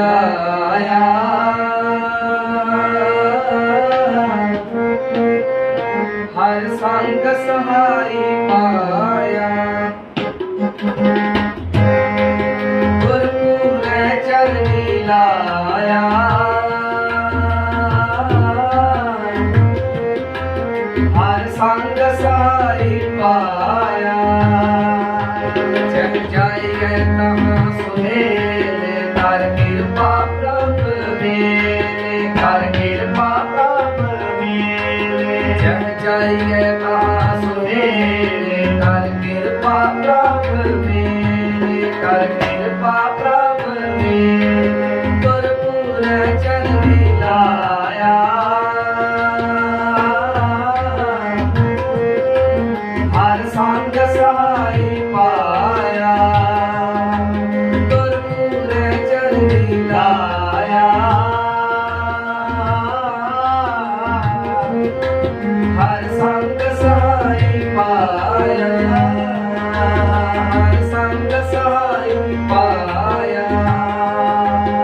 ਲਾਇਆ। ਹਰ ਸੰਗ ਸਹਾਈ ਪਾਇਆ। ਗੁਰਪੂਰੇ ਚਰਨੀ ਲਾਇਆ। ਹਰ ਸੰਗ ਸਹਾਈ ਪਾਇਆ। ਜਗ ਜਾਈਏ ਤਹਾਂ ਸੁਹੇਲੇ ਕਰ ਮੇਲੇ ਕਰ ਕਿਰਪਾ ਮੇਲੇ ਜਗ ਜਾਈਏ ਤਹਾਂ ਸੁਹੇਲੇ ਕਰ ਕਿਰਪਾ ਪ੍ਰਭ ਮੇਲੇ ਕਰ ਕਿਰਪਾ ਹਰ ਸੰਗ ਸਹਾਈ ਪਾ ਹਰ ਸੰਗ ਸਹਾਈ ਪਾਇਆ